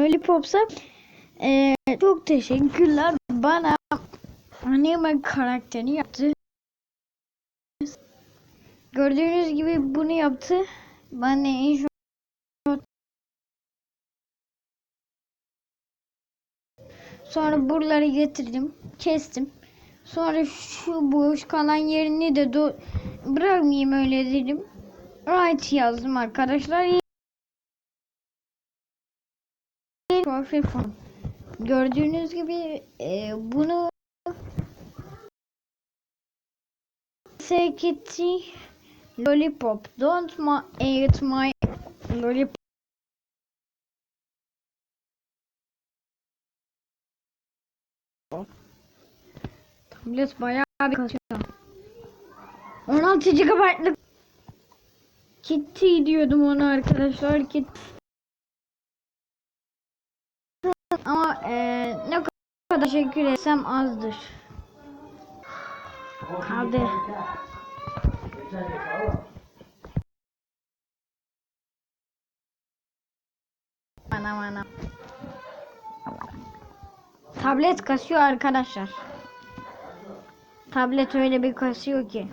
Lollipops'a e, çok teşekkürler. Bana anime karakteri yaptı. Gördüğünüz gibi bunu yaptı. Ben de en Sonra buraları getirdim. Kestim. Sonra şu boş kalan yerini de do bırakmayayım öyle dedim. Right yazdım arkadaşlar. Profil form. Gördüğünüz gibi e, bunu Sekiti Lollipop. Don't ma eat my lollipop. Tablet bayağı bir kasıyor. 16 GB'lık Kitty diyordum ona arkadaşlar. Kit ama eee, ne kadar teşekkür etsem azdır. Hadi. Anam anam. Tablet kasıyor arkadaşlar. Tablet öyle bir kasıyor ki.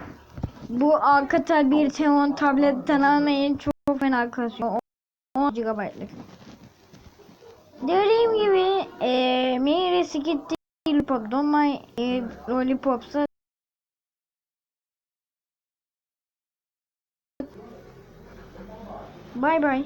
Bu Alcatel bir T10 tabletten almayın çok fena kasıyor. 10 GB'lık. Dediğim gibi eee Mirror's gitti Lollipop Don't My e, Lollipops'a Bye bye.